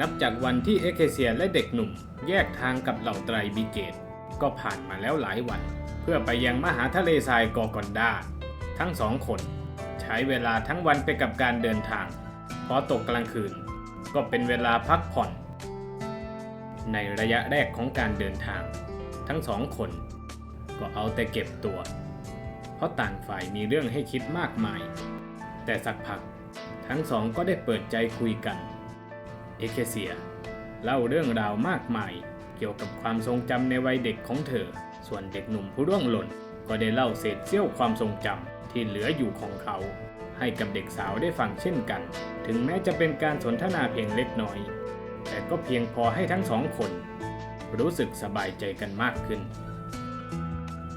นับจากวันที่เอเคเซียและเด็กหนุ่ม แยกทางกับเหล่าไตรบิเกต ก็ผ่านมาแล้วหลายวัน เพื่อไปยังมหาทะเลทรายกอกอนดา ทั้งสองคน ใช้เวลาทั้งวันไปกับการเดินทาง พอตกกลางคืน ก็เป็นเวลาพักผ่อน ในระยะแรกของการเดินทาง ทั้งสองคน ก็เอาแต่เก็บตัว เพราะต่างฝ่ายมีเรื่องให้คิดมากมาย แต่สักพัก ทั้งสองก็ได้เปิดใจคุยกัน เอเคเซีย เล่าเรื่องราวมากมาย เกี่ยวกับความทรงจำในวัยเด็กของเธอ ส่วนเด็กหนุ่มผู้ร่วงหล่น ก็ได้เล่าเศษเสี้ยวความทรงจำที่เหลืออยู่ของเขา ให้กับเด็กสาวได้ฟังเช่นกัน ถึงแม้จะเป็นการสนทนาเพียงเล็กน้อย แต่ก็เพียงพอให้ทั้งสองคน รู้สึกสบายใจกันมากขึ้น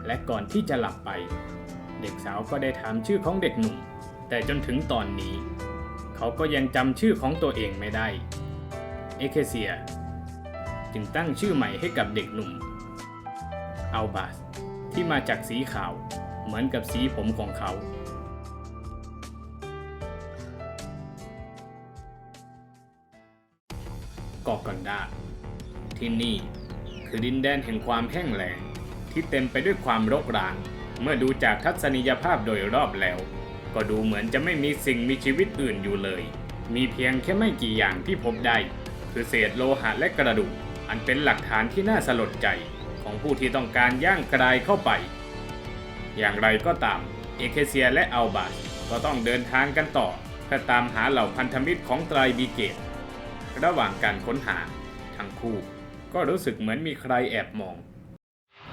และก่อนที่จะหลับไป เด็กสาวก็ได้ถามชื่อของเด็กหนุ่ม แต่จนถึงตอนนี้ เขาก็ยังจำชื่อของตัวเองไม่ได้ เอเคเซีย จึงตั้งชื่อใหม่ให้กับเด็กหนุ่มอัลบาสที่มาจากสีขาวเหมือนกับสีผมของเขาเกาะกันดาที่นี่คือดินแดนแห่งความแห้งแล้งที่เต็มไปด้วยความรกร้าง เมื่อดูจากทัศนียภาพโดยรอบแล้ว ก็ดูเหมือนจะไม่มีสิ่งมีชีวิตอื่นอยู่เลย มีเพียงแค่ไม่กี่อย่างที่พบได้ คือเศษโลหะและกระดูก อันเป็นหลักฐานที่น่าสลดใจของผู้ที่ต้องการย่างกรายเข้าไป อย่างไรก็ตาม เอเคเซียและอัลบาสก็ต้องเดินทางกันต่อเพื่อตามหาเหล่าพันธมิตรของไตรบีเกต ระหว่างการค้นหา ทั้งคู่ก็รู้สึกเหมือนมีใครแอบมอง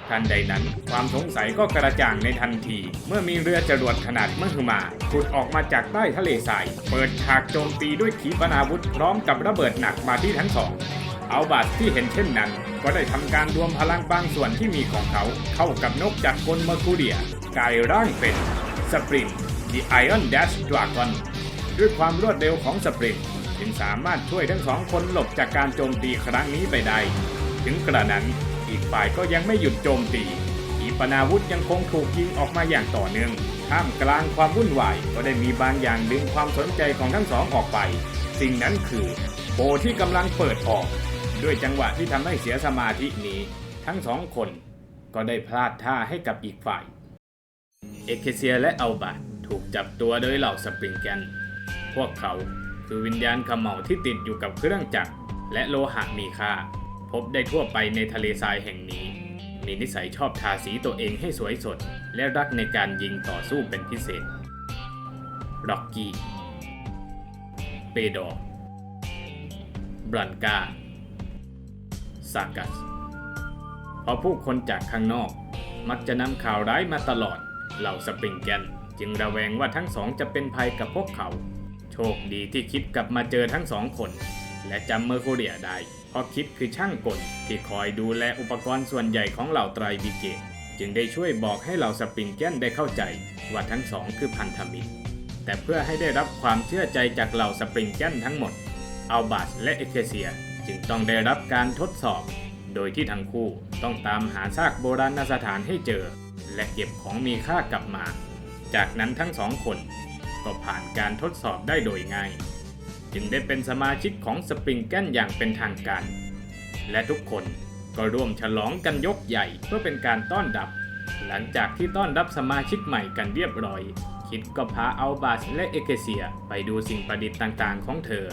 ทันใดนั้น ความสงสัยก็กระจ่างในทันที เมื่อมีเรือจรวดขนาดมหึมาขุดออกมาจากใต้ทะเลทราย เปิดฉากโจมตีด้วยขีปนาวุธพร้อมกับระเบิดหนักมาที่ทั้งสองเอาบาทที่เห็นเช่นนั้น ก็ได้ทำการรวมพลังบางส่วนที่มีของเขา เข้ากับนกจากกลเมอร์คูเรียกลายร่างเป็นสปริน The Iron Dash Dragon ด้วยความรวดเร็วของสปรินจึงสามารถช่วยทั้งสองคนหลบจากการโจมตีครั้งนี้ไปได้ ถึงกระนั้น อีกฝ่ายก็ยังไม่หยุดโจมตีขีปนาวุธยังคงถูกยิงออกมาอย่างต่อเนื่องท่ามกลางความวุ่นวายก็ได้มีบางอย่างดึงความสนใจของทั้งสองออกไป สิ่งนั้นคือโบที่กำลังเปิดออก ด้วยจังหวะที่ทำให้เสียสมาธินี้ ทั้งสองคนก็ได้พลาดท่าให้กับอีกฝ่าย เอเคเซียและอัลบาตถูกจับตัวโดยเหล่าสปริงแกน พวกเขาคือวิญญาณเขม่าที่ติดอยู่กับเครื่องจักรและโลหะมีค่า พบได้ทั่วไปในทะเลทรายแห่งนี้ มีนิสัยชอบทาสีตัวเองให้สวยสด และรักในการยิงต่อสู้เป็นพิเศษร็อกกี้ เปดบรันกาซากัสเพราะผู้คนจากข้างนอก มักจะนำข่าวร้ายมาตลอด เหล่าสปริงแกนจึงระแวงว่าทั้งสองจะเป็นภัยกับพวกเขา โชคดีที่คิดกลับมาเจอทั้งสองคน และจำเมอร์โคเรียได้ เพราะคิดคือช่างกลที่คอยดูแลอุปกรณ์ส่วนใหญ่ของเหล่าไตรบิเกตจึงได้ช่วยบอกให้เหล่าสปริงแกนได้เข้าใจ ว่าทั้งสองคือพันธมิตร แต่เพื่อให้ได้รับความเชื่อใจจากเหล่าสปริงแกนทั้งหมด อัลบาสและเอเคเซียจึงต้องได้รับการทดสอบ โดยที่ทั้งคู่ต้องตามหาซากโบราณสถานให้เจอ และเก็บของมีค่ากลับมา จากนั้นทั้งสองคนก็ผ่านการทดสอบได้โดยง่าย จึงได้เป็นสมาชิกของสปริงแกนอย่างเป็นทางการ และทุกคนก็ร่วมฉลองกันยกใหญ่เพื่อเป็นการต้อนรับ หลังจากที่ต้อนรับสมาชิกใหม่กันเรียบร้อย คิดก็พาเอัลบาสและเอเกเซียไปดูสิ่งประดิษฐ์ต่างๆ ของเธอ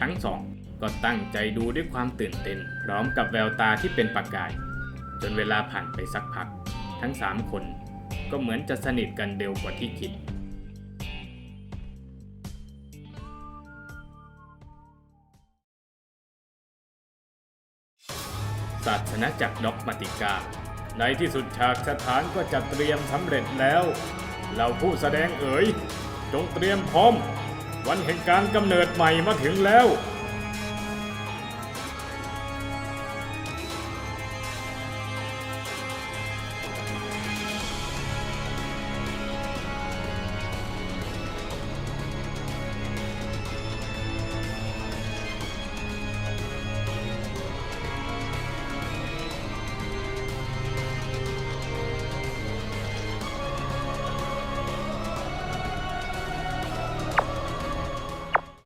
ทั้งสองก็ตั้งใจดูด้วยความตื่นเต้น พร้อมกับแววตาที่เป็นประกาย จนเวลาผ่านไปสักพัก ทั้งสามคนก็เหมือนจะสนิทกันเร็วกว่าที่คิด ศาสนาจักรด็อกมาติกา ในที่สุดฉากสถานก็จะเตรียมสำเร็จแล้วเราผู้แสดงเอ๋ย จงเตรียมพร้อม วันแห่งการกำเนิดใหม่มาถึงแล้ว